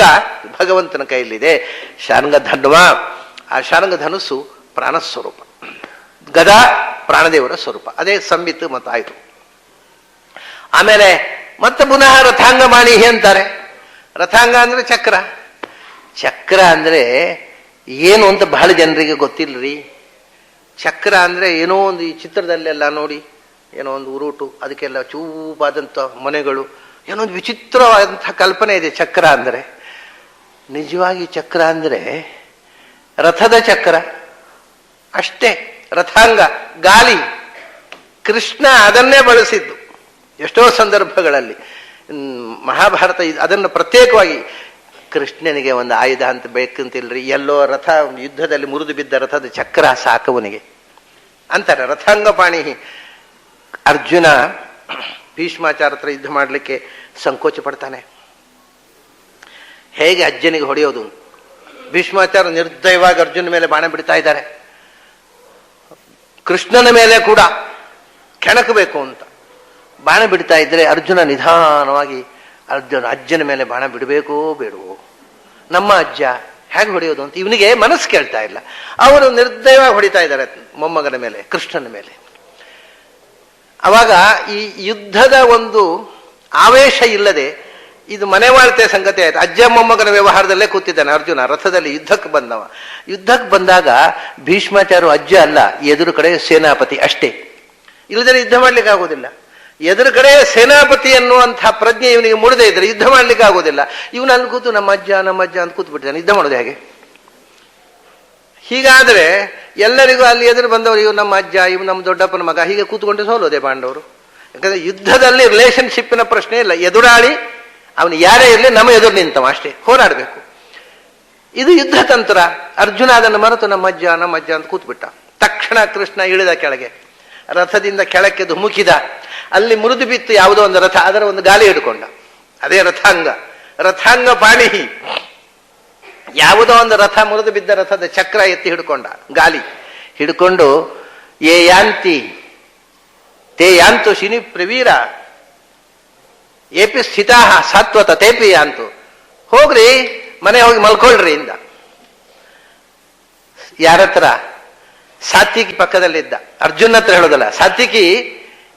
ರಥಾಂಗ ಭಗವಂತನ ಕೈಯಲ್ಲಿದೆ. ಶಾರಂಗ ಧನ್ವ, ಆ ಶಾರಂಗ ಧನುಸ್ಸು ಪ್ರಾಣಸ್ವರೂಪ ಗದಾ ಪ್ರಾಣದೇವರ ಸ್ವರೂಪ. ಅದೇ ಸಂಬಿತ್ ಮತ್ತಾಯಿತು ಆಮೇಲೆ ಮತ್ತೆ ಪುನಃ ರಥಾಂಗ ಮಾಣಿ ಅಂತಾರೆ. ರಥಾಂಗ ಅಂದ್ರೆ ಚಕ್ರ. ಚಕ್ರ ಅಂದ್ರೆ ಏನು ಅಂತ ಬಹಳ ಜನರಿಗೆ ಗೊತ್ತಿಲ್ಲರಿ ಚಕ್ರ ಅಂದ್ರೆ ಏನೋ ಒಂದು ಈ ಚಿತ್ರದಲ್ಲೆಲ್ಲ ನೋಡಿ, ಏನೋ ಒಂದು ಉರುಟು, ಅದಕ್ಕೆಲ್ಲ ಚೂಪಾದಂಥ ಮನೆಗಳು, ಏನೋ ಒಂದು ವಿಚಿತ್ರವಾದಂತಹ ಕಲ್ಪನೆ ಇದೆ ಚಕ್ರ ಅಂದರೆ. ನಿಜವಾಗಿ ಚಕ್ರ ಅಂದರೆ ರಥದ ಚಕ್ರ. ಅಷ್ಟೇ, ರಥಾಂಗ ಗಾಲಿ ಕೃಷ್ಣ ಅದನ್ನೇ ಬಳಸಿದ್ದು ಎಷ್ಟೋ ಸಂದರ್ಭಗಳಲ್ಲಿ. ಮಹಾಭಾರತ ಅದನ್ನು ಪ್ರತ್ಯೇಕವಾಗಿ ಕೃಷ್ಣನಿಗೆ ಒಂದು ಆಯುಧ ಅಂತ ಬೇಕಂತಿಲ್ರಿ, ಎಲ್ಲೋ ರಥ ಯುದ್ಧದಲ್ಲಿ ಮುರಿದು ಬಿದ್ದ ರಥದ ಚಕ್ರ ಸಾಕವನಿಗೆ ಅಂತಾರೆ ರಥಾಂಗಪಾಣಿ ಅರ್ಜುನ ಭೀಷ್ಮಾಚಾರ ಹತ್ರ ಯುದ್ಧ ಮಾಡಲಿಕ್ಕೆ ಸಂಕೋಚ ಪಡ್ತಾನೆ. ಹೇಗೆ ಅಜ್ಜನಿಗೆ ಹೊಡೆಯೋದು? ಭೀಷ್ಮಾಚಾರ ನಿರ್ದಯವಾಗಿ ಅರ್ಜುನ ಮೇಲೆ ಬಾಣ ಬಿಡ್ತಾ ಇದ್ದಾರೆ. ಕೃಷ್ಣನ ಮೇಲೆ ಕೂಡ ಕೆಣಕಬೇಕು ಅಂತ. ಬಾಣ ಬಿಡ್ತಾ ಇದ್ರೆ ಅರ್ಜುನ ನಿಧಾನವಾಗಿ ಅರ್ಜುನ ಅಜ್ಜನ ಮೇಲೆ ಬಾಣ ಬಿಡಬೇಕೋ ಬೇಡವೋ? ನಮ್ಮ ಅಜ್ಜ ಹೇಗೆ ಹೊಡೆಯೋದು ಅಂತ ಇವನಿಗೆ ಮನಸ್ಸು ಕೇಳ್ತಾ ಇಲ್ಲ. ಅವರು ನಿರ್ದಯವಾಗಿ ಹೊಡಿತಾ ಇದ್ದಾರೆ ಮೊಮ್ಮಗನ ಮೇಲೆ, ಕೃಷ್ಣನ ಮೇಲೆ. ಅವಾಗ ಈ ಯುದ್ಧದ ಒಂದು ಆವೇಶ ಇಲ್ಲದೆ ಇದು ಮನೆವಾಳ್ತೆ ಸಂಗತಿ ಆಯ್ತು. ಅಜ್ಜ ಮೊಮ್ಮಗನ ವ್ಯವಹಾರದಲ್ಲೇ ಕೂತಿದ್ದಾನೆ ಅರ್ಜುನ, ರಥದಲ್ಲಿ ಯುದ್ಧಕ್ಕೆ ಬಂದವ. ಯುದ್ಧಕ್ಕೆ ಬಂದಾಗ ಭೀಷ್ಮಾಚಾರ್ಯ ಅಜ್ಜ ಅಲ್ಲ, ಎದುರು ಕಡೆ ಸೇನಾಪತಿ ಅಷ್ಟೇ. ಇಲ್ಲದ್ರೆ ಯುದ್ಧ ಮಾಡ್ಲಿಕ್ಕೆ ಆಗೋದಿಲ್ಲ. ಎದುರು ಕಡೆ ಸೇನಾಪತಿ ಅನ್ನುವಂಥ ಪ್ರಜ್ಞೆ ಇವನಿಗೆ ಮುಡದೇ ಇದ್ರೆ ಯುದ್ಧ ಮಾಡ್ಲಿಕ್ಕೆ ಆಗೋದಿಲ್ಲ. ಇವನು ಅಲ್ಲಿ ಕೂತು ನಮ್ಮ ಅಜ್ಜ ನಮ್ಮ ಅಜ್ಜ ಅಂತ ಕೂತು ಬಿಟ್ಟಿದ್ದಾನೆ ಯುದ್ಧ ಮಾಡೋದು ಹೇಗೆ? ಹೀಗಾದ್ರೆ ಎಲ್ಲರಿಗೂ ಅಲ್ಲಿ ಎದುರು ಬಂದವರು ಇವ್ ನಮ್ಮ ಅಜ್ಜ ಇವ್ ನಮ್ಮ ದೊಡ್ಡಪ್ಪನ ಮಗ, ಹೀಗೆ ಕೂತ್ಕೊಂಡು ಸೋಲೋದೆ ಪಾಂಡವರು. ಯಾಕಂದ್ರೆ ಯುದ್ಧದಲ್ಲಿ ರಿಲೇಶನ್ಶಿಪ್ಪಿನ ಪ್ರಶ್ನೆ ಇಲ್ಲ. ಎದುರಾಳಿ ಅವನು ಯಾರೇ ಇರಲಿ ನಮ್ಮ ಎದುರು ನಿಂತವ ಅಷ್ಟೇ, ಹೋರಾಡಬೇಕು. ಇದು ಯುದ್ಧ ತಂತ್ರ. ಅರ್ಜುನ ಅದನ್ನು ಮರೆತು ನಮ್ಮ ಅಜ್ಜ ನಮ್ಮ ಅಜ್ಜ ಅಂತ ಕೂತ್ಬಿಟ್ಟ. ತಕ್ಷಣ ಕೃಷ್ಣ ಇಳಿದ ಕೆಳಗೆ. ರಥದಿಂದ ಕೆಳಕ್ಕೆ ಧುಮುಕಿದ. ಅಲ್ಲಿ ಮುರಿದು ಬಿತ್ತು ಯಾವುದೋ ಒಂದು ರಥ, ಅದರ ಒಂದು ಗಾಲಿ ಹಿಡ್ಕೊಂಡ. ಅದೇ ರಥಾಂಗ. ರಥಾಂಗ ಪಾಣಿಹಿ ಯಾವುದೋ ಒಂದು ರಥ ಮುರಿದು ಬಿದ್ದ ರಥದ ಚಕ್ರ ಎತ್ತಿ ಹಿಡ್ಕೊಂಡ. ಗಾಲಿ ಹಿಡ್ಕೊಂಡು, ಏ ಯಾಂತಿ, ತೇ ಯಾಂತು ಶಿನಿ ಪ್ರವೀರ ಏಪಿ ಸ್ಥಿತಾ ಸಾತ್ವತ ತೇಪಿ ಅಂತು. ಹೋಗ್ರಿ, ಮನೆ ಹೋಗಿ ಮಲ್ಕೊಳ್ರಿ ಇಂದ. ಯಾರತ್ರ? ಸಾತ್ವಿಕಿ ಪಕ್ಕದಲ್ಲಿದ್ದ. ಅರ್ಜುನ್ ಹತ್ರ ಹೇಳೋದಲ್ಲ, ಸಾತ್ವಿಕಿ,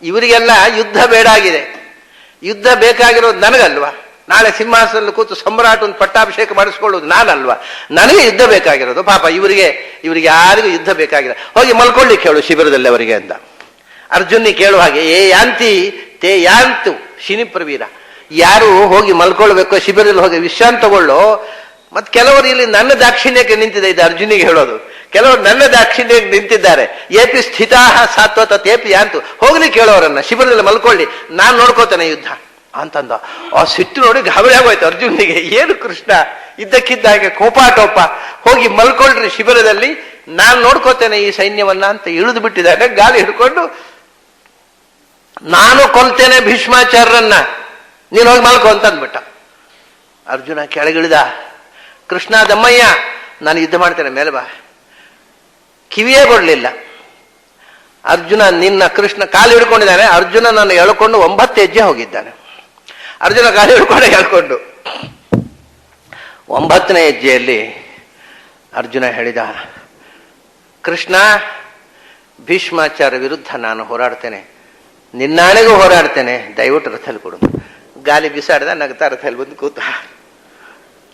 ಇವರಿಗೆಲ್ಲ ಯುದ್ಧ ಬೇಡ ಆಗಿದೆ. ಯುದ್ಧ ಬೇಕಾಗಿರೋದು ನನಗಲ್ವಾ? ನಾಳೆ ಸಿಂಹಾಸನದಲ್ಲಿ ಕೂತು ಸಮ್ರಾಟ್ ಒಂದು ಪಟ್ಟಾಭಿಷೇಕ ಮಾಡಿಸ್ಕೊಳ್ಳೋದು ನಾನಲ್ವಾ? ನನಗೆ ಯುದ್ಧ ಬೇಕಾಗಿರೋದು, ಪಾಪ, ಇವರಿಗೆ ಇವರಿಗೆ ಯಾರಿಗೂ ಯುದ್ಧ ಬೇಕಾಗಿಲ್ಲ. ಹೋಗಿ ಮಲ್ಕೊಳ್ಳಿಕ್ಕೆ ಹೇಳು ಶಿಬಿರದಲ್ಲಿ ಅವರಿಗೆ ಅಂತ. ಅರ್ಜುನಿ ಕೇಳುವ ಹಾಗೆ, ಏ ಯಾಂತಿ, ತೇ ಯಾಂತು, ಶಿನಿ ಪ್ರವೀರ, ಯಾರು ಹೋಗಿ ಮಲ್ಕೊಳ್ಬೇಕು, ಶಿಬಿರದಲ್ಲಿ ಹೋಗಿ ವಿಶ್ರಾಂತಿ ತಗೊಳ್ಳೋ? ಮತ್ ಕೆಲವರು ಇಲ್ಲಿ ನನ್ನ ದಾಕ್ಷಿಣ್ಯಕ್ಕೆ ನಿಂತಿದೆ, ಇದು ಅರ್ಜುನಿಗೆ ಹೇಳೋದು. ಕೆಲವರು ನನ್ನ ದಾಕ್ಷಿಣ್ಯಕ್ಕೆ ನಿಂತಿದ್ದಾರೆ. ಏಪಿ ಸ್ಥಿತಾ ಸಾತ್ವತ, ತೇಪಿ ಯಾಂತು. ಹೋಗ್ಲಿ ಕೇಳೋರನ್ನ, ಶಿಬಿರದಲ್ಲಿ ಮಲ್ಕೊಳ್ಳಿ. ನಾನು ನೋಡ್ಕೋತೇನೆ ಯುದ್ಧ. ಅಂತಂದ. ಆ ಸಿಟ್ಟು ನೋಡಿ ಗಾಬರಿ ಆಗೋಯ್ತು ಅರ್ಜುನಿಗೆ. ಏನು ಕೃಷ್ಣ, ಇದ್ದಕ್ಕಿದ್ದ ಹಾಗೆ ಕೋಪಾಟೋಪ. ಹೋಗಿ ಮಲ್ಕೊಳ್ರಿ ಶಿಬಿರದಲ್ಲಿ. ನಾನು ನೋಡ್ಕೋತೇನೆ ಈ ಸೈನ್ಯವನ್ನ ಅಂತ ಇಳಿದು ಬಿಟ್ಟಿದ್ದಾರೆ ಗಾಲಿ ಹಿಡ್ಕೊಂಡು ನಾನು ಕೊಲ್ತೇನೆ ಭೀಷ್ಮಾಚಾರ್ಯರನ್ನ ನೀನು ಹೋಗಿ ಮಲ್ಕೋ ಅಂತ ಅಂದ್ಬಿಟ್ಟ ಅರ್ಜುನ ಕೆಳಗಿಳಿದ, ಕೃಷ್ಣ ದಮ್ಮಯ್ಯ, ನಾನು ಯುದ್ಧ ಮಾಡ್ತೇನೆ, ಮೇಲೆ ಬಾ. ಕಿವಿಯೇ ಕೊಡಲಿಲ್ಲ. ಅರ್ಜುನ ನಿನ್ನ ಕೃಷ್ಣ ಕಾಲು ಹಿಡ್ಕೊಂಡಿದ್ದಾನೆ, ಅರ್ಜುನ ನಾನು ಎಳ್ಕೊಂಡು ಒಂಬತ್ತು ಹೆಜ್ಜೆ ಹೋಗಿದ್ದಾನೆ. ಅರ್ಜುನ ಕಾಲು ಹಿಡ್ಕೊಂಡು ಹೇಳ್ಕೊಂಡು ಒಂಬತ್ತನೇ ಹೆಜ್ಜೆಯಲ್ಲಿ ಅರ್ಜುನ ಹೇಳಿದ, ಕೃಷ್ಣ, ಭೀಷ್ಮಾಚಾರ್ಯ ವಿರುದ್ಧ ನಾನು ಹೋರಾಡ್ತೇನೆ. ನಿನ್ನಾಣೆಗೂ ಹೋರಾಡ್ತೇನೆ, ದಯವಿಟ್ಟು ರಥಲ್ಲಿ ಕೊಡು. ಗಾಲಿ ಬಿಸಾಡ್ದ ನಗ್ತಾ ರಥಲ್ಲಿ ಬಂದು ಕೂತ.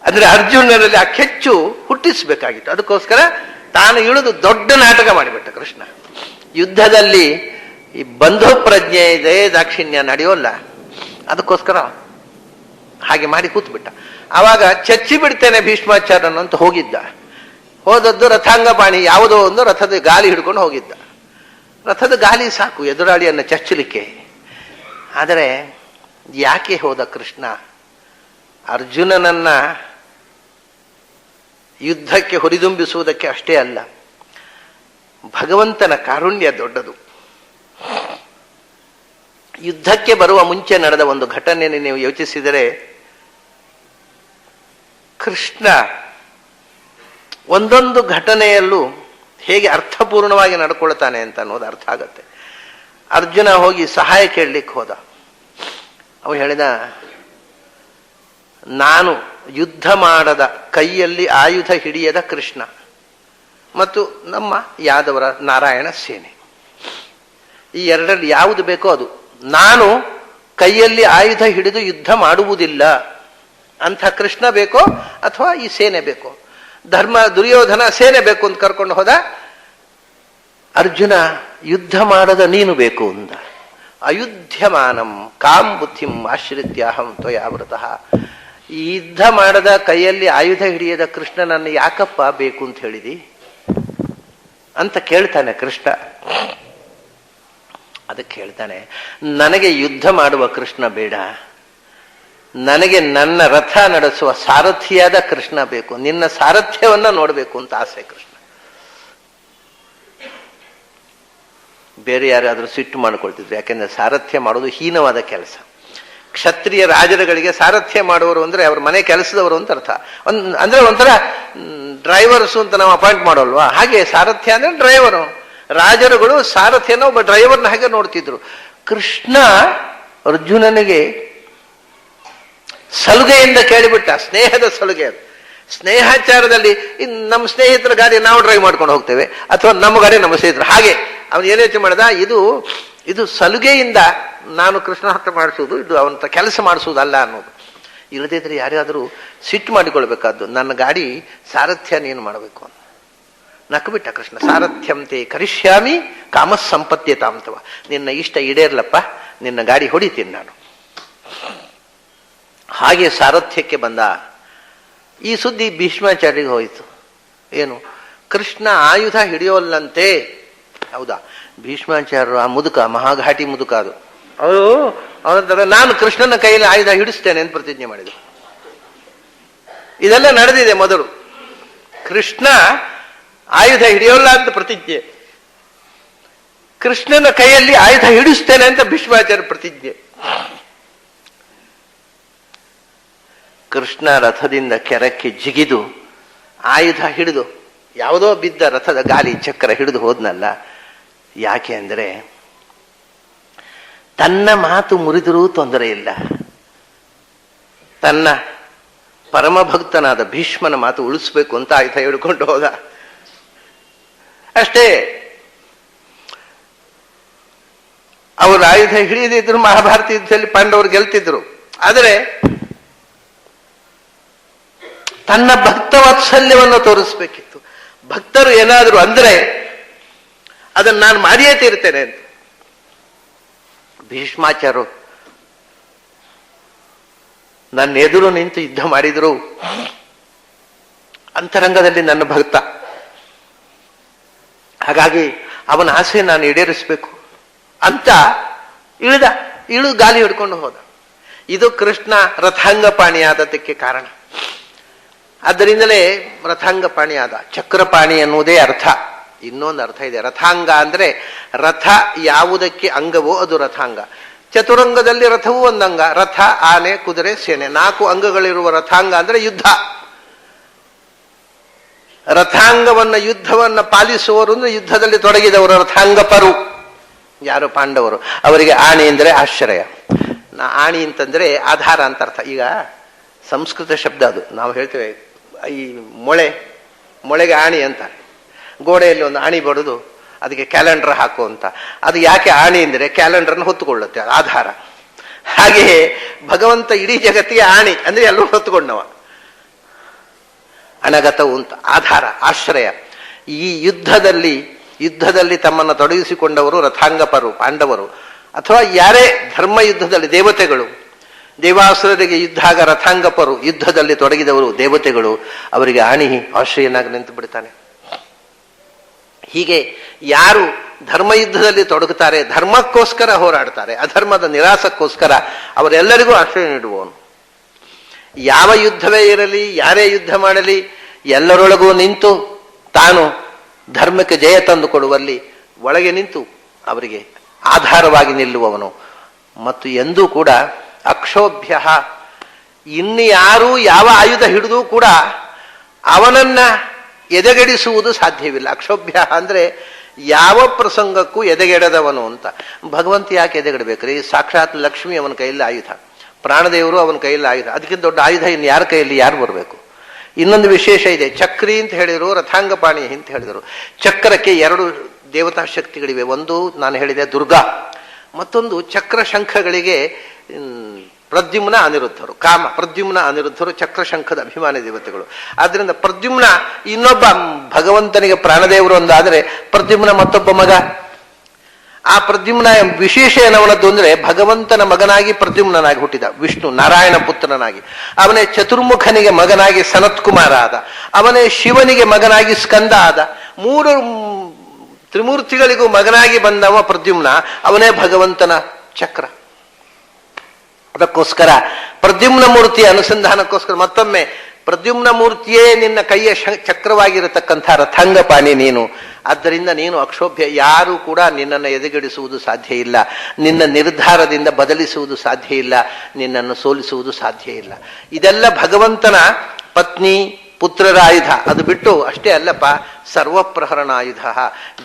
ಅಂದ್ರೆ ಅರ್ಜುನರಲ್ಲಿ ಆ ಕೆಚ್ಚು ಹುಟ್ಟಿಸ್ಬೇಕಾಗಿತ್ತು. ಅದಕ್ಕೋಸ್ಕರ ತಾನು ಇಳಿದು ದೊಡ್ಡ ನಾಟಕ ಮಾಡಿಬಿಟ್ಟ ಕೃಷ್ಣ. ಯುದ್ಧದಲ್ಲಿ ಈ ಬಂಧು ಪ್ರಜ್ಞೆ ಇದೆ ದಾಕ್ಷಿಣ್ಯ ನಡೆಯೋಲ್ಲ. ಅದಕ್ಕೋಸ್ಕರ ಹಾಗೆ ಮಾಡಿ ಕೂತ್ಬಿಟ್ಟ. ಆವಾಗ ಚಚ್ಚಿ ಬಿಡ್ತೇನೆ ಭೀಷ್ಮಾಚಾರ್ಯನು ಅಂತ ಹೋಗಿದ್ದ. ಹೋದದ್ದು ರಥಾಂಗಪಾಣಿ, ಯಾವುದೋ ಒಂದು ರಥದ ಗಾಲಿ ಹಿಡ್ಕೊಂಡು ಹೋಗಿದ್ದ. ರಥದ ಗಾಲಿ ಸಾಕು, ಎದುರಾಳಿಯನ್ನು ಚಚ್ಚಲಿಕ್ಕೆ. ಆದರೆ ಯಾಕೆ ಹೋದ ಕೃಷ್ಣ? ಅರ್ಜುನನನ್ನ ಯುದ್ಧಕ್ಕೆ ಹುರಿದುಂಬಿಸುವುದಕ್ಕೆ ಅಷ್ಟೇ ಅಲ್ಲ, ಭಗವಂತನ ಕಾರುಣ್ಯ ದೊಡ್ಡದು. ಯುದ್ಧಕ್ಕೆ ಬರುವ ಮುಂಚೆ ನಡೆದ ಒಂದು ಘಟನೆಯನ್ನು ನೀವು ಯೋಚಿಸಿದರೆ, ಕೃಷ್ಣ ಒಂದೊಂದು ಘಟನೆಯಲ್ಲೂ ಹೇಗೆ ಅರ್ಥಪೂರ್ಣವಾಗಿ ನಡ್ಕೊಳ್ತಾನೆ ಅಂತ ಅನ್ನೋದು ಅರ್ಥ ಆಗತ್ತೆ. ಅರ್ಜುನ ಹೋಗಿ ಸಹಾಯ ಕೇಳಲಿಕ್ಕೆ ಹೋದ. ಅವನು ಹೇಳಿದ, ನಾನು ಯುದ್ಧ ಮಾಡದ ಕೈಯಲ್ಲಿ ಆಯುಧ ಹಿಡಿಯದ ಕೃಷ್ಣ ಮತ್ತು ನಮ್ಮ ಯಾದವರ ನಾರಾಯಣ ಸೇನೆ. ಈ ಎರಡರಲ್ಲಿ ಯಾವುದು ಬೇಕೋ ಅದು. ನಾನು ಕೈಯಲ್ಲಿ ಆಯುಧ ಹಿಡಿದು ಯುದ್ಧ ಮಾಡುವುದಿಲ್ಲ. ಅಂಥ ಕೃಷ್ಣ ಬೇಕೋ ಅಥವಾ ಈ ಸೇನೆ ಬೇಕೋ? ಧರ್ಮ ದುರ್ಯೋಧನ ಸೇನೆ ಬೇಕು ಅಂತ ಕರ್ಕೊಂಡು ಹೋದ. ಅರ್ಜುನ, ಯುದ್ಧ ಮಾಡದ ನೀನು ಬೇಕು ಅಂದ. ಅಯುಧ್ಯಮಾನಂ ಕಾಂ ಬುದ್ಧಿಂ ಆಶ್ರಿತ್ಯಾಹಂ ತ್ವಯಾವೃತಃ. ಈ ಯುದ್ಧ ಮಾಡದ ಕೈಯಲ್ಲಿ ಆಯುಧ ಹಿಡಿಯದ ಕೃಷ್ಣನನ್ನು ಯಾಕಪ್ಪ ಬೇಕು ಅಂತ ಹೇಳಿದಿ? ಅಂತ ಕೇಳ್ತಾನೆ ಕೃಷ್ಣ. ಅದಕ್ಕೆ ಹೇಳ್ತಾನೆ, ನನಗೆ ಯುದ್ಧ ಮಾಡುವ ಕೃಷ್ಣ ಬೇಡ. ನನಗೆ ನನ್ನ ರಥ ನಡೆಸುವ ಸಾರಥಿಯಾದ ಕೃಷ್ಣ ಬೇಕು. ನಿನ್ನ ಸಾರಥ್ಯವನ್ನ ನೋಡಬೇಕು ಅಂತ ಆಸೆ ಕೃಷ್ಣ. ಬೇರೆ ಯಾರಾದರೂ ಸಿಟ್ಟು ಮಾಡ್ಕೊಳ್ತಿದ್ರು. ಯಾಕೆಂದ್ರೆ ಸಾರಥ್ಯ ಮಾಡೋದು ಹೀನವಾದ ಕೆಲಸ. ಕ್ಷತ್ರಿಯ ರಾಜರುಗಳಿಗೆ ಸಾರಥ್ಯ ಮಾಡುವವರು ಅಂದ್ರೆ ಅವ್ರ ಮನೆ ಕೆಲಸದವರು ಅಂತ ಅರ್ಥ. ಒಂದ್, ಅಂದ್ರೆ ಒಂಥರ ಡ್ರೈವರ್ಸ್ ಅಂತ ನಾವು ಅಪಾಯಿಂಟ್ ಮಾಡೋಲ್ವಾ? ಹಾಗೆ ಸಾರಥ್ಯ ಅಂದ್ರೆ ಡ್ರೈವರು ರಾಜರುಗಳು ಸಾರಥ್ಯನ ಒಬ್ಬ ಡ್ರೈವರ್ನ ಹಾಗೆ ನೋಡ್ತಿದ್ರು. ಕೃಷ್ಣ ಅರ್ಜುನನಿಗೆ ಸಲುಗೆಯಿಂದ ಕೇಳಿಬಿಟ್ಟ, ಸ್ನೇಹದ ಸಲುಗೆ ಅದು. ಸ್ನೇಹಾಚಾರದಲ್ಲಿ, ಇನ್ ನಮ್ಮ ಸ್ನೇಹಿತರ ಗಾಡಿ ನಾವು ಡ್ರೈವ್ ಮಾಡ್ಕೊಂಡು ಹೋಗ್ತೇವೆ, ಅಥವಾ ನಮ್ಮ ಗಾಡಿ ನಮ್ಮ ಸ್ನೇಹಿತರು. ಹಾಗೆ, ಅವನು ಏನು ಯೋಚನೆ ಮಾಡ್ದ, ಇದು ಇದು ಸಲುಗೆಯಿಂದ ನಾನು ಕೃಷ್ಣ ಹತ್ರ ಮಾಡಿಸೋದು ಇದು ಅವನ ಕೆಲಸ ಮಾಡಿಸೋದಲ್ಲ ಅನ್ನೋದು. ಇಲ್ಲದಿದ್ರೆ ಯಾರ್ಯಾದರೂ ಸಿಟ್ಟು ಮಾಡಿಕೊಳ್ಬೇಕಾದ್ದು, ನನ್ನ ಗಾಡಿ ಸಾರಥ್ಯ ನೀನು ಮಾಡಬೇಕು ಅಂತ. ನಕ್ಕಬಿಟ್ಟ ಕೃಷ್ಣ, ಸಾರಥ್ಯಂತೆ ಕರಿಷ್ಯಾಮಿ ಕಾಮಸ್ ಸಂಪತ್ಯತಾಂತವ ನಿನ್ನ ಇಷ್ಟ ಈಡೇರ್ಲಪ್ಪ, ನಿನ್ನ ಗಾಡಿ ಹೊಡಿತೀನಿ ನಾನು. ಹಾಗೆ ಸಾರಥ್ಯಕ್ಕೆ ಬಂದ ಈ ಸುದ್ದಿ ಭೀಷ್ಮಾಚಾರ್ಯರಿಗೆ ಹೋಯಿತು. ಏನು? ಕೃಷ್ಣ ಆಯುಧ ಹಿಡಿಯೋಲ್ಲಂತೆ ಹೌದಾ? ಭೀಷ್ಮಾಚಾರ್ಯರು ಆ ಮುದುಕ, ಮಹಾಘಾಟಿ ಮುದುಕ ಅದು. ಅವರು ಅವನಂತರ ನಾನು ಕೃಷ್ಣನ ಕೈಯಲ್ಲಿ ಆಯುಧ ಹಿಡಿಸ್ತೇನೆ ಅಂತ ಪ್ರತಿಜ್ಞೆ ಮಾಡಿದರು ಇದೆಲ್ಲ ನಡೆದಿದೆ ಮೊದಲು. ಕೃಷ್ಣ ಆಯುಧ ಹಿಡಿಯೋಲ್ಲ ಅಂತ ಪ್ರತಿಜ್ಞೆ. ಕೃಷ್ಣನ ಕೈಯಲ್ಲಿ ಆಯುಧ ಹಿಡಿಸ್ತೇನೆ ಅಂತ ಭೀಷ್ಮಾಚಾರ್ಯ ಪ್ರತಿಜ್ಞೆ. ಕೃಷ್ಣ ರಥದಿಂದ ಕೆರಕ್ಕೆ ಜಿಗಿದು ಆಯುಧ ಹಿಡಿದು, ಯಾವುದೋ ಬಿದ್ದ ರಥದ ಗಾಲಿ ಚಕ್ರ ಹಿಡಿದು ಹೋದ್ನಲ್ಲ, ಯಾಕೆ ಅಂದರೆ ತನ್ನ ಮಾತು ಮುರಿದರೂ ತೊಂದರೆ ಇಲ್ಲ. ತನ್ನ ಪರಮಭಕ್ತನಾದ ಭೀಷ್ಮನ ಮಾತು ಉಳಿಸ್ಬೇಕು ಅಂತ ಆಯುಧ ಹಿಡ್ಕೊಂಡು ಹೋದ. ಅಷ್ಟೇ, ಅವರು ಆಯುಧ ಹಿಡಿಯದಿದ್ರು ಮಹಾಭಾರತ ಯುದ್ಧದಲ್ಲಿ ಪಾಂಡವರು ಗೆಲ್ತಿದ್ರು. ಆದರೆ ತನ್ನ ಭಕ್ತ ವಾತ್ಸಲ್ಯವನ್ನು ತೋರಿಸ್ಬೇಕಿತ್ತು. ಭಕ್ತರು ಏನಾದರೂ ಅಂದ್ರೆ ಅದನ್ನು ನಾನು ಮಾಡಿಯೇ ತೀರ್ತೇನೆ ಅಂತ. ಭೀಷ್ಮಾಚಾರ್ಯರು ನನ್ನ ಎದುರು ನಿಂತು ಯುದ್ಧ ಮಾಡಿದ್ರು. ಅಂತರಂಗದಲ್ಲಿ ನನ್ನ ಭಕ್ತ. ಹಾಗಾಗಿ ಅವನ ಆಸೆ ನಾನು ಈಡೇರಿಸಬೇಕು ಅಂತ ಇಳಿದ. ಇಳು ಗಾಲಿ ಹಿಡ್ಕೊಂಡು ಹೋದ. ಇದು ಕೃಷ್ಣ ರಥಾಂಗಪಾಣಿ ಆದದಕ್ಕೆ ಕಾರಣ. ಆದ್ದರಿಂದಲೇ ರಥಾಂಗಪಾಣಿ ಆದ. ಚಕ್ರಪಾಣಿ ಅನ್ನುವುದೇ ಅರ್ಥ. ಇನ್ನೊಂದು ಅರ್ಥ ಇದೆ. ರಥಾಂಗ ಅಂದ್ರೆ ರಥ ಯಾವುದಕ್ಕೆ ಅಂಗವೋ ಅದು ರಥಾಂಗ. ಚತುರಂಗದಲ್ಲಿ ರಥವೂ ಒಂದಂಗ ರಥ, ಆನೆ, ಕುದುರೆ, ಸೇನೆ. ನಾಲ್ಕು ಅಂಗಗಳಿರುವ ರಥಾಂಗ ಅಂದ್ರೆ ಯುದ್ಧ. ರಥಾಂಗವನ್ನ, ಯುದ್ಧವನ್ನ ಪಾಲಿಸುವವರು ಅಂದ್ರೆ ಯುದ್ಧದಲ್ಲಿ ತೊಡಗಿದವರು. ರಥಾಂಗಪರು ಯಾರು ಪಾಂಡವರು? ಅವರಿಗೆ ಆಣಿ ಅಂದ್ರೆ ಆಶ್ರಯ. ನಾ ಆಣಿ ಅಂತಂದ್ರೆ ಆಧಾರ ಅಂತ ಅರ್ಥ. ಈಗ ಸಂಸ್ಕೃತ ಶಬ್ದ ಅದು. ನಾವು ಹೇಳ್ತೇವೆ ಈ ಮೊಳೆ, ಮೊಳೆಗೆ ಆಣಿ ಅಂತ. ಗೋಡೆಯಲ್ಲಿ ಒಂದು ಆಣಿ ಬಡಿದು ಅದಕ್ಕೆ ಕ್ಯಾಲೆಂಡರ್ ಹಾಕು ಅಂತ. ಅದು ಯಾಕೆ ಆಣಿ ಅಂದರೆ ಕ್ಯಾಲೆಂಡರ್ನ ಹೊತ್ತುಕೊಳ್ಳುತ್ತೆ ಆಧಾರ. ಹಾಗೆಯೇ ಭಗವಂತ ಇಡೀ ಜಗತ್ತಿಗೆ ಆಣಿ ಅಂದರೆ ಎಲ್ಲರೂ ಹೊತ್ತುಕೊಂಡವ. ಅನಗತವು ಅಂತ, ಆಧಾರ, ಆಶ್ರಯ. ಈ ಯುದ್ಧದಲ್ಲಿ ಯುದ್ಧದಲ್ಲಿ ತಮ್ಮನ್ನು ತೊಡಗಿಸಿಕೊಂಡವರು ರಥಾಂಗಪರು, ಪಾಂಡವರು. ಅಥವಾ ಯಾರೇ ಧರ್ಮ ಯುದ್ಧದಲ್ಲಿ ದೇವತೆಗಳು ದೇವಾಸುರರಿಗೆ ಯುದ್ಧ ಆಗ ರಥಾಂಗಪರು ಯುದ್ಧದಲ್ಲಿ ತೊಡಗಿದವರು ದೇವತೆಗಳು, ಅವರಿಗೆ ಆಣಿ ಆಶ್ರಯನಾಗಿ ನಿಂತು ಬಿಡ್ತಾನೆ. ಹೀಗೆ ಯಾರು ಧರ್ಮ ಯುದ್ಧದಲ್ಲಿ ತೊಡಗುತ್ತಾರೆ, ಧರ್ಮಕ್ಕೋಸ್ಕರ ಹೋರಾಡ್ತಾರೆ, ಅಧರ್ಮದ ನಿರಾಸಕ್ಕೋಸ್ಕರ ಅವರೆಲ್ಲರಿಗೂ ಆಶ್ರಯ ನೀಡುವವನು. ಯಾವ ಯುದ್ಧವೇ ಇರಲಿ, ಯಾರೇ ಯುದ್ಧ ಮಾಡಲಿ, ಎಲ್ಲರೊಳಗೂ ನಿಂತು ತಾನು ಧರ್ಮಕ್ಕೆ ಜಯ ತಂದುಕೊಡುವಲ್ಲಿ ಒಳಗೆ ನಿಂತು ಅವರಿಗೆ ಆಧಾರವಾಗಿ ನಿಲ್ಲುವವನು. ಮತ್ತು ಎಂದೂ ಕೂಡ ಅಕ್ಷೋಭ್ಯ. ಇನ್ನು ಯಾರೂ ಯಾವ ಆಯುಧ ಹಿಡಿದು ಕೂಡ ಅವನನ್ನ ಎದೆಗೆಡಿಸುವುದು ಸಾಧ್ಯವಿಲ್ಲ. ಅಕ್ಷೋಭ್ಯ ಅಂದ್ರೆ ಯಾವ ಪ್ರಸಂಗಕ್ಕೂ ಎದೆಗೆಡದವನು ಅಂತ. ಭಗವಂತ ಯಾಕೆ ಎದೆಗಡಬೇಕ್ರಿ? ಸಾಕ್ಷಾತ್ ಲಕ್ಷ್ಮಿ ಅವನ ಕೈಯಲ್ಲಿ ಆಯುಧ. ಪ್ರಾಣದೇವರು ಅವನ ಕೈಯಲ್ಲಿ ಆಯುಧ. ಅದಕ್ಕಿಂತ ದೊಡ್ಡ ಆಯುಧ ಇನ್ನು ಯಾರ ಕೈಯಲ್ಲಿ? ಯಾರು ಬರಬೇಕು? ಇನ್ನೊಂದು ವಿಶೇಷ ಇದೆ. ಚಕ್ರಿ ಅಂತ ಹೇಳಿದರು ರಥಾಂಗಪಾಣಿ ಅಂತ ಹೇಳಿದರು. ಚಕ್ರಕ್ಕೆ ಎರಡು ದೇವತಾ ಶಕ್ತಿಗಳಿವೆ. ಒಂದು ನಾನು ಹೇಳಿದೆ ದುರ್ಗಾ, ಮತ್ತೊಂದು ಚಕ್ರ ಶಂಖಗಳಿಗೆ ಪ್ರದ್ಯುಮ್ನ ಅನಿರುದ್ಧರು. ಕಾಮ, ಪ್ರದ್ಯುಮ್ನ ಅನಿರುದ್ಧರು, ಚಕ್ರಶಂಖದ ಅಭಿಮಾನಿ ದೇವತೆಗಳು. ಆದ್ರಿಂದ ಪ್ರದ್ಯುಮ್ನ ಇನ್ನೊಬ್ಬ ಭಗವಂತನಿಗೆ ಪ್ರಾಣದೇವರು ಒಂದಾದರೆ ಪ್ರದ್ಯುಮ್ನ ಮತ್ತೊಬ್ಬ ಮಗ. ಆ ಪ್ರದ್ಯುಮ್ನ ವಿಶೇಷ ಏನವನದ್ದು ಅಂದರೆ ಭಗವಂತನ ಮಗನಾಗಿ ಪ್ರದ್ಯುಮ್ನಾಗಿ ಹುಟ್ಟಿದ. ವಿಷ್ಣು ನಾರಾಯಣ ಪುತ್ರನಾಗಿ. ಅವನೇ ಚತುರ್ಮುಖನಿಗೆ ಮಗನಾಗಿ ಸನತ್ ಕುಮಾರ ಆದ. ಅವನೇ ಶಿವನಿಗೆ ಮಗನಾಗಿ ಸ್ಕಂದ ಆದ. ಮೂರು ತ್ರಿಮೂರ್ತಿಗಳಿಗೂ ಮಗನಾಗಿ ಬಂದವ ಪ್ರದ್ಯುಮ್ನ. ಅವನೇ ಭಗವಂತನ ಚಕ್ರ. ಅದಕ್ಕೋಸ್ಕರ ಪ್ರದ್ಯುಮ್ನ ಮೂರ್ತಿಯ ಅನುಸಂಧಾನಕ್ಕೋಸ್ಕರ ಮತ್ತೊಮ್ಮೆ ಪ್ರದ್ಯುಮ್ನ ಮೂರ್ತಿಯೇ ನಿನ್ನ ಕೈಯ ಚಕ್ರವಾಗಿರತಕ್ಕಂಥ ರಥಾಂಗಪಾಣಿ ನೀನು. ಆದ್ದರಿಂದ ನೀನು ಅಕ್ಷೋಭ್ಯ ಯಾರು ಕೂಡ ನಿನ್ನನ್ನು ಎದುಗಡಿಸುವುದು ಸಾಧ್ಯ ಇಲ್ಲ. ನಿನ್ನ ನಿರ್ಧಾರದಿಂದ ಬದಲಿಸುವುದು ಸಾಧ್ಯ ಇಲ್ಲ. ನಿನ್ನನ್ನು ಸೋಲಿಸುವುದು ಸಾಧ್ಯ ಇಲ್ಲ. ಇದೆಲ್ಲ ಭಗವಂತನ ಪತ್ನಿ ಪುತ್ರರ ಆಯುಧ ಅದು ಬಿಟ್ಟು ಅಷ್ಟೇ ಅಲ್ಲಪ್ಪ ಸರ್ವಪ್ರಹರಣ ಆಯುಧ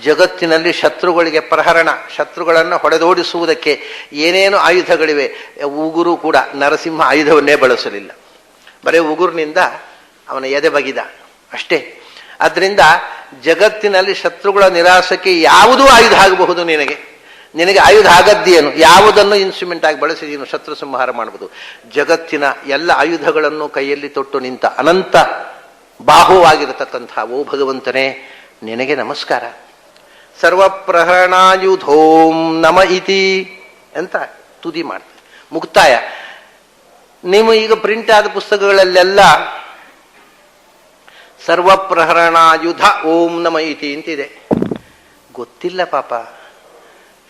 ಜಗತ್ತಿನಲ್ಲಿ ಶತ್ರುಗಳಿಗೆ ಪ್ರಹರಣ, ಶತ್ರುಗಳನ್ನು ಹೊಡೆದೋಡಿಸುವುದಕ್ಕೆ ಏನೇನು ಆಯುಧಗಳಿವೆ? ಉಗುರು ಕೂಡ, ನರಸಿಂಹ ಆಯುಧವನ್ನೇ ಬಳಸಲಿಲ್ಲ. ಬರೀ ಉಗುರಿನಿಂದ ಅವನ ಎದೆ ಬಗಿದ. ಅಷ್ಟೇ. ಅದರಿಂದ ಜಗತ್ತಿನಲ್ಲಿ ಶತ್ರುಗಳ ನಿರಾಸಕ್ಕೆ ಯಾವುದೂ ಆಯುಧ ಆಗಬಹುದು ನಿನಗೆ. ನಿನಗೆ ಆಯುಧ ಆಗದ್ದೇನು? ಯಾವುದನ್ನು ಇನ್ಸ್ಟ್ರೂಮೆಂಟ್ ಆಗಿ ಬಳಸಿದೀನು ಶತ್ರು ಸಂಹಾರ ಮಾಡಬಹುದು? ಜಗತ್ತಿನ ಎಲ್ಲ ಆಯುಧಗಳನ್ನು ಕೈಯಲ್ಲಿ ತೊಟ್ಟು ನಿಂತ ಅನಂತ ಬಾಹುವಾಗಿರತಕ್ಕಂಥ ಓ ಭಗವಂತನೇ, ನಿನಗೆ ನಮಸ್ಕಾರ. ಸರ್ವಪ್ರಹರಣಾಯುಧೋಂ ನಮ ಇತಿ ಅಂತ ತುದಿ ಮಾಡ್ತಾರೆ ಮುಕ್ತಾಯ. ನೀವು ಈಗ ಪ್ರಿಂಟ್ ಆದ ಪುಸ್ತಕಗಳಲ್ಲೆಲ್ಲ ಸರ್ವಪ್ರಹರಣಾಯುಧ ಓಂ ನಮ ಇತಿ ಅಂತಿದೆ. ಗೊತ್ತಿಲ್ಲ ಪಾಪ.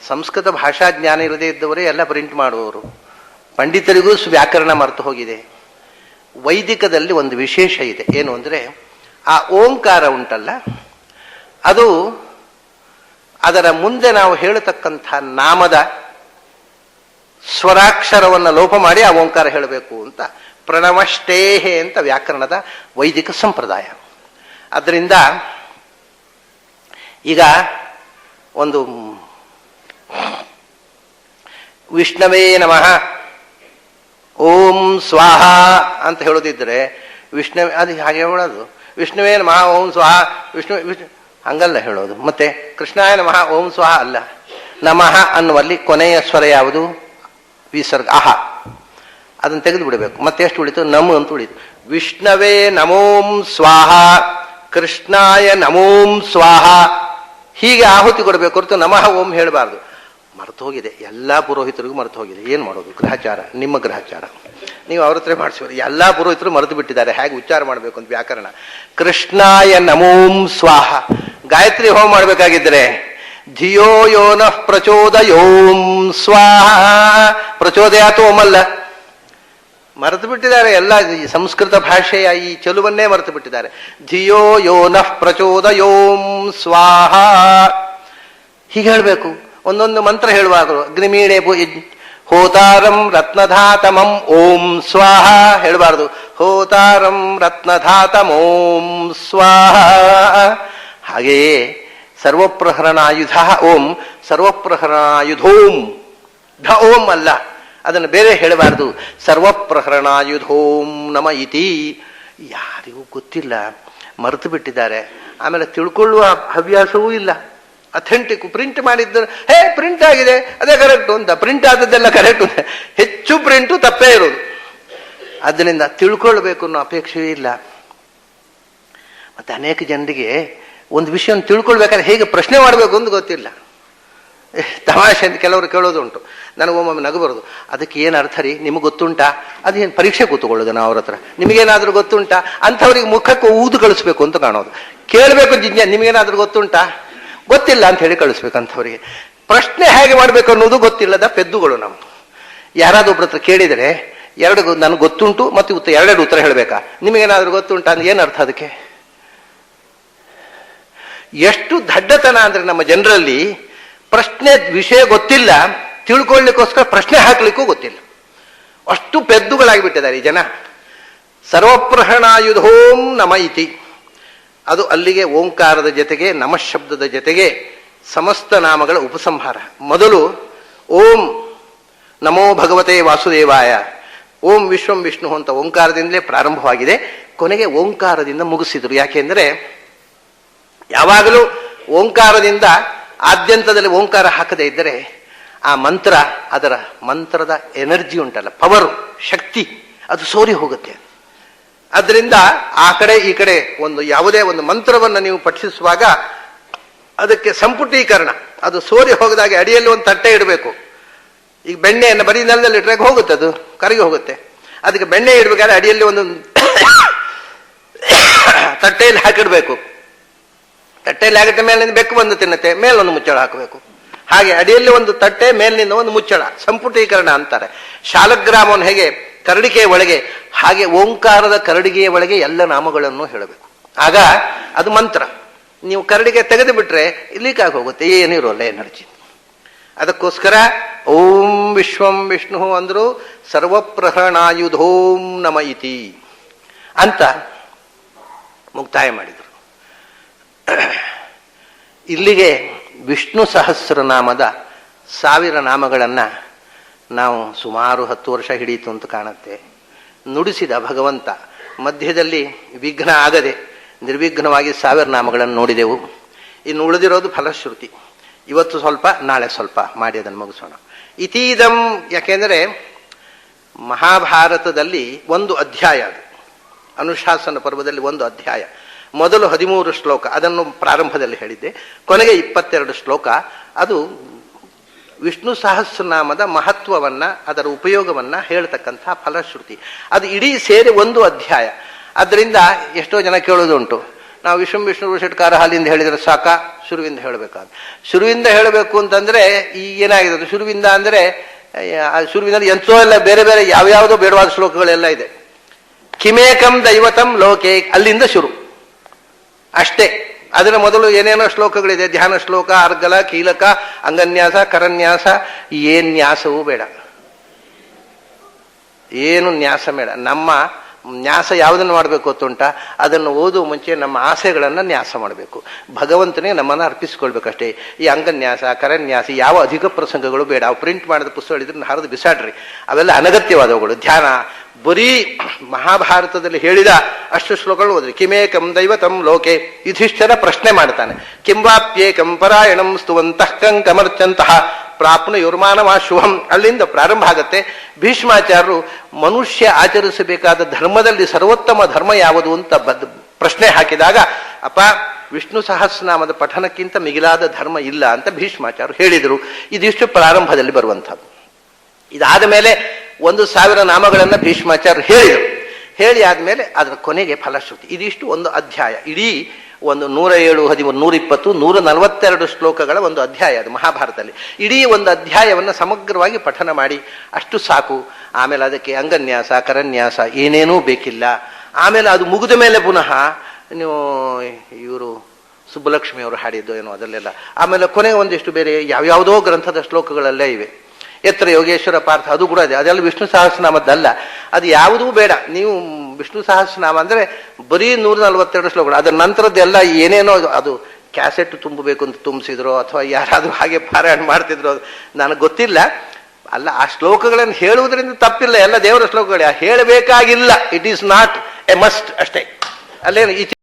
ಸಂಸ್ಕೃತ ಭಾಷಾ ಜ್ಞಾನ ಇರದೇ ಇದ್ದವರೇ ಎಲ್ಲ ಪ್ರಿಂಟ್ ಮಾಡುವವರು. ಪಂಡಿತರಿಗೂ ವ್ಯಾಕರಣ ಮರೆತು ಹೋಗಿದೆ ವೈದಿಕದಲ್ಲಿ ಒಂದು ವಿಶೇಷ ಇದೆ. ಏನು ಅಂದರೆ, ಆ ಓಂಕಾರ ಉಂಟಲ್ಲ, ಅದು ಅದರ ಮುಂದೆ ನಾವು ಹೇಳತಕ್ಕಂಥ ನಾಮದ ಸ್ವರಾಕ್ಷರವನ್ನು ಲೋಪ ಮಾಡಿ ಆ ಓಂಕಾರ ಹೇಳಬೇಕು ಅಂತ ಪ್ರಣವಷ್ಟೇಹೆ ಅಂತ ವ್ಯಾಕರಣದ ವೈದಿಕ ಸಂಪ್ರದಾಯ. ಅದರಿಂದ ಈಗ ಒಂದು ವಿಷ್ಣವೇ ನಮಃ ಓಂ ಸ್ವಾಹ ಅಂತ ಹೇಳೋದಿದ್ರೆ ವಿಷ್ಣು, ಅದು ಹಾಗೆ ಹೇಳೋದು. ವಿಷ್ಣುವೇನ ಮಹಾ ಓಂ ಸ್ವಾಹ, ವಿಷ್ಣು ವಿಷ್ಣು, ಹಂಗಲ್ಲ ಹೇಳೋದು. ಮತ್ತೆ ಕೃಷ್ಣಾಯನ ಮಹಾ ಓಂ ಸ್ವಾಹ ಅಲ್ಲ. ನಮಃ ಅನ್ನುವಲ್ಲಿ ಕೊನೆಯ ಸ್ವರ ಯಾವುದು? ವಿಸರ್ಗ, ಅಹ. ಅದನ್ನು ತೆಗೆದು ಬಿಡಬೇಕು. ಮತ್ತೆ ಎಷ್ಟು ಉಳಿತು? ನಮ್ ಅಂತ ಉಳಿತು. ವಿಷ್ಣವೇ ನಮೋಂ ಸ್ವಾಹ, ಕೃಷ್ಣಾಯ ನಮೋಂ ಸ್ವಾಹ. ಹೀಗೆ ಆಹುತಿ ಕೊಡಬೇಕು ಹೊರತು ನಮಃ ಓಂ ಹೇಳಬಾರ್ದು. ಮರೆತು ಹೋಗಿದೆ ಎಲ್ಲ ಪುರೋಹಿತರಿಗೂ ಮರೆತು ಹೋಗಿದೆ ಏನು ಮಾಡೋದು? ಗ್ರಹಚಾರ. ನಿಮ್ಮ ಗ್ರಹಚಾರ. ನೀವು ಅವ್ರ ಹತ್ರ ಮಾಡಿಸಿ ಎಲ್ಲ ಪುರೋಹಿತರು ಮರೆತು ಬಿಟ್ಟಿದ್ದಾರೆ. ಹೇಗೆ ಉಚ್ಚಾರ ಮಾಡಬೇಕು ಅಂತ ವ್ಯಾಕರಣ. ಕೃಷ್ಣಾಯ ನಮೋಂ ಸ್ವಾಹ. ಗಾಯತ್ರಿ ಹೋಮ ಮಾಡಬೇಕಾಗಿದ್ದರೆ ಧಿಯೋ ಯೋನಃ ಪ್ರಚೋದಯೋಂ ಸ್ವಾಹ. ಪ್ರಚೋದಯಾತು ಓಮಲ್ಲ ಮರೆತು ಬಿಟ್ಟಿದ್ದಾರೆ. ಎಲ್ಲ ಈ ಸಂಸ್ಕೃತ ಭಾಷೆಯ ಈ ಚೆಲುವನ್ನೇ ಮರೆತು ಬಿಟ್ಟಿದ್ದಾರೆ. ಧಿಯೋ ಯೋನಃ ಪ್ರಚೋದಯೋಂ ಸ್ವಾಹ. ಹೀಗೆ ಹೇಳಬೇಕು. ಒಂದೊಂದು ಮಂತ್ರ ಹೇಳುವಾಗಲು ಅಗ್ನಿಮೀಣೆ ಪು- ಹೋತಾರಂ ರತ್ನಧಾತಮಂ ಓಂ ಸ್ವಾಹ ಹೇಳಬಾರ್ದು. ಹೋತಾರಂ ರತ್ನಧಾತಮ ಓಂ ಸ್ವಾಹ. ಹಾಗೆಯೇ ಸರ್ವಪ್ರಹರಣಾಯುಧ ಓಂ, ಸರ್ವಪ್ರಹರಣಾಯುಧೋಂ. ಧ ಓಂ ಅಲ್ಲ, ಅದನ್ನು ಬೇರೆ ಹೇಳಬಾರ್ದು. ಸರ್ವಪ್ರಹರಣಾಯುಧೋಂ ನಮ ಇತಿ. ಯಾರಿಗೂ ಗೊತ್ತಿಲ್ಲ, ಮರೆತು ಬಿಟ್ಟಿದ್ದಾರೆ. ಆಮೇಲೆ ತಿಳ್ಕೊಳ್ಳುವ ಹವ್ಯಾಸವೂ ಇಲ್ಲ. ಅಥೆಂಟಿಕ್ ಪ್ರಿಂಟ್ ಮಾಡಿದ್ದು. ಹೇ ಪ್ರಿಂಟ್ ಆಗಿದೆ. ಅದೇ ಕರೆಕ್ಟ್ ಅಂತ ಪ್ರಿಂಟ್ ಆದದ್ದೆಲ್ಲ ಕರೆಕ್ಟು ಹೆಚ್ಚು ಪ್ರಿಂಟು ತಪ್ಪೇ ಇರೋದು ಅದರಿಂದ ತಿಳ್ಕೊಳ್ಬೇಕು ಅನ್ನೋ ಅಪೇಕ್ಷೆಯೂ ಇಲ್ಲ. ಮತ್ತೆ ಅನೇಕ ಜನರಿಗೆ ಒಂದು ವಿಷಯವನ್ನು ತಿಳ್ಕೊಳ್ಬೇಕಾದ್ರೆ ಹೇಗೆ ಪ್ರಶ್ನೆ ಮಾಡಬೇಕು ಅಂತ ಗೊತ್ತಿಲ್ಲ. ತಮಾಷೆ ಅಂತ ಕೆಲವರು ಕೇಳೋದು ಉಂಟು ನನಗೊಮ್ಮೊಮ್ಮೆ ನಗು ಅದಕ್ಕೆ ಏನು ಅರ್ಥ ರೀ? ನಿಮಗೆ ಗೊತ್ತುಂಟಾ? ಅದೇನು ಪರೀಕ್ಷೆ ಕೂತ್ಕೊಳ್ಳೋದು ನಾವು ಅವ್ರ ಹತ್ರ. ನಿಮಗೇನಾದರೂ ಗೊತ್ತುಂಟಾ? ಅಂಥವ್ರಿಗೆ ಮುಖಕ್ಕೆ ಊದು ಕಳಿಸ್ಬೇಕು ಅಂತ ಕಾಣೋದು. ಕೇಳಬೇಕು ಜಿಜ್ಞಾ ನಿಮಗೇನಾದರೂ ಗೊತ್ತುಂಟಾ? ಗೊತ್ತಿಲ್ಲ ಅಂತ ಹೇಳಿ ಕಳಿಸ್ಬೇಕಂಥವ್ರಿಗೆ. ಪ್ರಶ್ನೆ ಹೇಗೆ ಮಾಡಬೇಕು ಅನ್ನೋದು ಗೊತ್ತಿಲ್ಲದ ಪೆದ್ದುಗಳು ನಾವು ಯಾರಾದ್ರೂ ಒಬ್ಬರ ಹತ್ರ ಕೇಳಿದರೆ ಎರಡು ನನಗೆ ಗೊತ್ತುಂಟು ಮತ್ತು ಉತ್ತರ ಎರಡೆರಡು ಉತ್ತರ ಹೇಳಬೇಕಾ? ನಿಮಗೇನಾದ್ರೂ ಗೊತ್ತುಂಟ ಅಂದ್ರೆ ಏನು ಅರ್ಥ ಅದಕ್ಕೆ? ಎಷ್ಟು ದಡ್ಡತನ ಅಂದರೆ ನಮ್ಮ ಜನರಲ್ಲಿ ಪ್ರಶ್ನೆ ವಿಷಯ ಗೊತ್ತಿಲ್ಲ, ತಿಳ್ಕೊಳ್ಳಿಕ್ಕೋಸ್ಕರ ಪ್ರಶ್ನೆ ಹಾಕ್ಲಿಕ್ಕೂ ಗೊತ್ತಿಲ್ಲ. ಅಷ್ಟು ಪೆದ್ದುಗಳಾಗಿಬಿಟ್ಟಿದ್ದಾರೆ ಈ ಜನ. ಸರ್ವಪ್ರಹಣಾಯುಧೋಂ ನಮ ಇತಿ ಅದು ಅಲ್ಲಿಗೆ ಓಂಕಾರದ ಜೊತೆಗೆ, ನಮಶಬ್ದದ ಜೊತೆಗೆ ಸಮಸ್ತ ನಾಮಗಳ ಉಪಸಂಹಾರ. ಮೊದಲು, ಓಂ ನಮೋ ಭಗವತೆ ವಾಸುದೇವಾಯ, ಓಂ ವಿಶ್ವಂ ವಿಷ್ಣು ಅಂತ ಓಂಕಾರದಿಂದಲೇ ಪ್ರಾರಂಭವಾಗಿದೆ. ಕೊನೆಗೆ ಓಂಕಾರದಿಂದ ಮುಗಿಸಿದರು. ಯಾಕೆಂದರೆ ಯಾವಾಗಲೂ ಓಂಕಾರದಿಂದ ಆದ್ಯಂತದಲ್ಲಿ ಓಂಕಾರ ಹಾಕದೇ ಇದ್ದರೆ ಆ ಮಂತ್ರ, ಅದರ ಮಂತ್ರದ ಎನರ್ಜಿ ಉಂಟಲ್ಲ, ಪವರು, ಶಕ್ತಿ, ಅದು ಸೋರಿ ಹೋಗುತ್ತೆ. ಅದರಿಂದ ಆ ಕಡೆ ಈ ಕಡೆ ಒಂದು ಯಾವುದೇ ಒಂದು ಮಂತ್ರವನ್ನು ನೀವು ಪಠಿಸುವಾಗ ಅದಕ್ಕೆ ಸಂಪುಟೀಕರಣ. ಅದು ಸೋರಿ ಹೋಗದಾಗ ಅಡಿಯಲ್ಲಿ ಒಂದು ತಟ್ಟೆ ಇಡಬೇಕು. ಈಗ ಬೆಣ್ಣೆಯನ್ನು ಬರೀ ನೆಲದಲ್ಲಿ ಇಟ್ಟರೆ ಹೋಗುತ್ತೆ ಅದು, ಕರಗಿ ಹೋಗುತ್ತೆ. ಅದಕ್ಕೆ ಬೆಣ್ಣೆ ಇಡಬೇಕಾದ್ರೆ ಅಡಿಯಲ್ಲಿ ಒಂದು ತಟ್ಟೆಯಲ್ಲಿ ಹಾಕಿಡಬೇಕು. ತಟ್ಟೆಯಲ್ಲಿ ಹಾಕಿದ ಮೇಲಿನಿಂದ ಬೆಕ್ಕು ಬಂದು ತಿನ್ನುತ್ತೆ, ಮೇಲೊಂದು ಮುಚ್ಚಳ ಹಾಕಬೇಕು. ಹಾಗೆ ಅಡಿಯಲ್ಲಿ ಒಂದು ತಟ್ಟೆ, ಮೇಲಿನಿಂದ ಒಂದು ಮುಚ್ಚಳ, ಸಂಪುಟೀಕರಣ ಅಂತಾರೆ. ಶಾಲಗ್ರಾಮವನ್ನು ಹೇಗೆ ಕರಡಿಕೆಯ ಒಳಗೆ, ಹಾಗೆ ಓಂಕಾರದ ಕರಡಿಗೆಯ ಒಳಗೆ ಎಲ್ಲ ನಾಮಗಳನ್ನು ಹೇಳಬೇಕು. ಆಗ ಅದು ಮಂತ್ರ. ನೀವು ಕರಡಿಗೆ ತೆಗೆದು ಬಿಟ್ರೆ ಲೀಕ್ ಆಗಿ ಹೋಗುತ್ತೆ. ಏನಿರೋಲ್ಲ ಎನರ್ಜಿ ಅದಕ್ಕೋಸ್ಕರ ಓಂ ವಿಶ್ವಂ ವಿಷ್ಣು ಅಂದ್ರು ಸರ್ವಪ್ರಹರಣಾಯುಧೋಂ ನಮ ಇತಿ ಅಂತ ಮುಕ್ತಾಯ ಮಾಡಿದರು. ಇಲ್ಲಿಗೆ ವಿಷ್ಣು ಸಹಸ್ರನಾಮದ ಸಾವಿರ ನಾಮಗಳನ್ನು ನಾವು ಸುಮಾರು ಹತ್ತು ವರ್ಷ ಹಿಡೀತು ಅಂತ ಕಾಣುತ್ತೆ. ನುಡಿಸಿದ ಭಗವಂತ ಮಧ್ಯದಲ್ಲಿ ವಿಘ್ನ ಆಗದೆ ನಿರ್ವಿಘ್ನವಾಗಿ ಸಾವಿರ ನಾಮಗಳನ್ನು ನೋಡಿದೆವು. ಇನ್ನು ಉಳಿದಿರೋದು ಫಲಶ್ರುತಿ. ಇವತ್ತು ಸ್ವಲ್ಪ, ನಾಳೆ ಸ್ವಲ್ಪ. ಮಾಡಿ ಅದನ್ನು ಮುಗಿಸೋಣ. ಇತೀದಂ ಯಾಕೆಂದರೆ ಮಹಾಭಾರತದಲ್ಲಿ ಒಂದು ಅಧ್ಯಾಯ ಅದು. ಅನುಶಾಸನ ಪರ್ವದಲ್ಲಿ ಒಂದು ಅಧ್ಯಾಯ. ಮೊದಲು ಹದಿಮೂರು ಶ್ಲೋಕ. ಅದನ್ನು ಪ್ರಾರಂಭದಲ್ಲಿ ಹೇಳಿದ್ದೆ. ಕೊನೆಗೆ ಇಪ್ಪತ್ತೆರಡು ಶ್ಲೋಕ. ಅದು ವಿಷ್ಣು ಸಹಸ್ರನಾಮದ ಮಹತ್ವವನ್ನ, ಅದರ ಉಪಯೋಗವನ್ನ ಹೇಳ್ತಕ್ಕಂಥ ಫಲಶ್ರುತಿ. ಅದು ಇಡೀ ಸೇರಿ ಒಂದು ಅಧ್ಯಾಯ. ಅದರಿಂದ ಎಷ್ಟೋ ಜನ ಕೇಳೋದುಂಟು ನಾವು ವಿಷ್ಣು ವಿಷ್ಣು ಋಷಟ್ಕಾರ ಹಾಲಿಂದ ಹೇಳಿದ್ರೆ ಸಾಕ? ಶುರುವಿಂದ ಹೇಳಬೇಕಾದ ಶುರುವಿಂದ ಹೇಳಬೇಕು ಅಂತಂದ್ರೆ ಈ ಏನಾಗಿದೆ ಶುರುವಿಂದ ಅಂದ್ರೆ ಶುರುವಿನಲ್ಲಿ ಎಂತೋ ಎಲ್ಲ ಬೇರೆ ಬೇರೆ ಯಾವ್ಯಾವುದೋ ಬೇಡವಾದ ಶ್ಲೋಕಗಳೆಲ್ಲ ಇದೆ. ಕಿಮೇಕಂ ದೈವತಂ ಲೋಕೆ, ಅಲ್ಲಿಂದ ಶುರು. ಅಷ್ಟೇ. ಅದರ ಮೊದಲು ಏನೇನೋ ಶ್ಲೋಕಗಳಿದೆ? ಧ್ಯಾನ ಶ್ಲೋಕ, ಅರ್ಗಲ, ಕೀಲಕ, ಅಂಗನ್ಯಾಸ, ಕರನ್ಯಾಸ, ಏನ್ ನ್ಯಾಸವೂ ಬೇಡ. ಏನು ನ್ಯಾಸ ಬೇಡ. ನಮ್ಮ ನ್ಯಾಸ ಯಾವುದನ್ನು ಮಾಡಬೇಕು ಗೊತ್ತುಂಟ? ಅದನ್ನು ಓದುವ ಮುಂಚೆ ನಮ್ಮ ಆಸೆಗಳನ್ನು ನ್ಯಾಸ ಮಾಡಬೇಕು. ಭಗವಂತನೇ ನಮ್ಮನ್ನು ಅರ್ಪಿಸಿಕೊಳ್ಬೇಕಷ್ಟೇ. ಈ ಅಂಗನ್ಯಾಸ, ಕರನ್ಯಾಸ, ಯಾವ ಅಧಿಕ ಪ್ರಸಂಗಗಳು ಬೇಡ. ಅವು ಪ್ರಿಂಟ್ ಮಾಡಿದ ಪುಸ್ತಕ ಇದ್ರೆ ಹರಿದು ಬಿಸಾಡ್ರಿ. ಅವೆಲ್ಲ ಅನಗತ್ಯವಾದವುಗಳು. ಧ್ಯಾನ ಬರೀ ಮಹಾಭಾರತದಲ್ಲಿ ಹೇಳಿದ ಅಷ್ಟು ಶ್ಲೋಕಗಳು ಓದ್ರಿ. ಕಿಮೇಕಂ ದೈವತಂ ಲೋಕೆ. ಯುಧಿಷ್ಠರ ಪ್ರಶ್ನೆ ಮಾಡ್ತಾನೆ. ಕಿಂವಾಪ್ಯೇಕಂ ಪರಾಯಣಂ ಸ್ತುವಂತಃ ಕಂಕಮರ್ಚಂತಹ ಪ್ರಾಪ್ನ ಯುರ್ಮಾನವ ಶುಭಂ. ಅಲ್ಲಿಂದ ಪ್ರಾರಂಭ ಆಗತ್ತೆ. ಭೀಷ್ಮಾಚಾರ್ಯರು ಮನುಷ್ಯ ಆಚರಿಸಬೇಕಾದ ಧರ್ಮದಲ್ಲಿ ಸರ್ವೋತ್ತಮ ಧರ್ಮ ಯಾವುದು ಅಂತ ಬದ್ ಪ್ರಶ್ನೆ ಹಾಕಿದಾಗ, ಅಪ್ಪ, ವಿಷ್ಣು ಸಹಸ್ರನಾಮದ ಪಠನಕ್ಕಿಂತ ಮಿಗಿಲಾದ ಧರ್ಮ ಇಲ್ಲ ಅಂತ ಭೀಷ್ಮಾಚಾರ್ಯರು ಹೇಳಿದರು. ಇದಿಷ್ಟು ಪ್ರಾರಂಭದಲ್ಲಿ ಬರುವಂಥದ್ದು. ಇದಾದ ಮೇಲೆ ಒಂದು ಸಾವಿರ ನಾಮಗಳನ್ನು ಭೀಷ್ಮಾಚಾರ್ಯ ಹೇಳಿದರು. ಹೇಳಿ ಆದಮೇಲೆ ಅದರ ಕೊನೆಗೆ ಫಲಶ್ರುತಿ. ಇದಿಷ್ಟು ಒಂದು ಅಧ್ಯಾಯ. ಇಡೀ ಒಂದು ನೂರ ಏಳು, ಹದಿಮೂರು, ನೂರ ಇಪ್ಪತ್ತು, ನೂರ ನಲವತ್ತೆರಡು ಶ್ಲೋಕಗಳ ಒಂದು ಅಧ್ಯಾಯ ಅದು ಮಹಾಭಾರತದಲ್ಲಿ. ಇಡೀ ಒಂದು ಅಧ್ಯಾಯವನ್ನು ಸಮಗ್ರವಾಗಿ ಪಠನ ಮಾಡಿ, ಅಷ್ಟು ಸಾಕು. ಆಮೇಲೆ ಅದಕ್ಕೆ ಅಂಗನ್ಯಾಸ, ಕರನ್ಯಾಸ, ಏನೇನೂ ಬೇಕಿಲ್ಲ. ಆಮೇಲೆ ಅದು ಮುಗಿದ ಮೇಲೆ ಪುನಃ ನೀವು ಇವರು ಸುಬ್ಬಲಕ್ಷ್ಮಿಯವರು ಹಾಡಿದ್ದು ಏನೋ ಅದರಲ್ಲೆಲ್ಲ. ಆಮೇಲೆ ಕೊನೆಗೆ ಒಂದಿಷ್ಟು ಬೇರೆ ಯಾವ್ಯಾವುದೋ ಗ್ರಂಥದ ಶ್ಲೋಕಗಳಲ್ಲೇ ಇವೆ. ಎತ್ತರ ಯೋಗೇಶ್ವರ ಪಾರ್ಥ, ಅದು ಕೂಡ ಇದೆ. ಅದೆಲ್ಲ ವಿಷ್ಣು ಸಹಸ್ರನಾಮದ್ದಲ್ಲ. ಅದು ಯಾವುದೂ ಬೇಡ. ನೀವು ವಿಷ್ಣು ಸಹಸ್ರನಾಮ ಅಂದರೆ ಬರೀ ನೂರ ನಲ್ವತ್ತೆರಡು ಶ್ಲೋಕಗಳು. ಅದರ ನಂತರದ್ದೆಲ್ಲ ಏನೇನೋ ಅದು ಕ್ಯಾಸೆಟ್ ತುಂಬಬೇಕು ಅಂತ ತುಂಬಿಸಿದ್ರು ಅಥವಾ ಯಾರಾದರೂ ಹಾಗೆ ಪಾರಾಯಣ ಮಾಡ್ತಿದ್ರು ನನಗೆ ಗೊತ್ತಿಲ್ಲ. ಅಲ್ಲ, ಆ ಶ್ಲೋಕಗಳನ್ನು ಹೇಳುವುದರಿಂದ ತಪ್ಪಿಲ್ಲ. ಎಲ್ಲ ದೇವರ ಶ್ಲೋಕಗಳು. ಹೇಳಬೇಕಾಗಿಲ್ಲ. It is not a must ಅಷ್ಟೇ. ಅಲ್ಲೇನು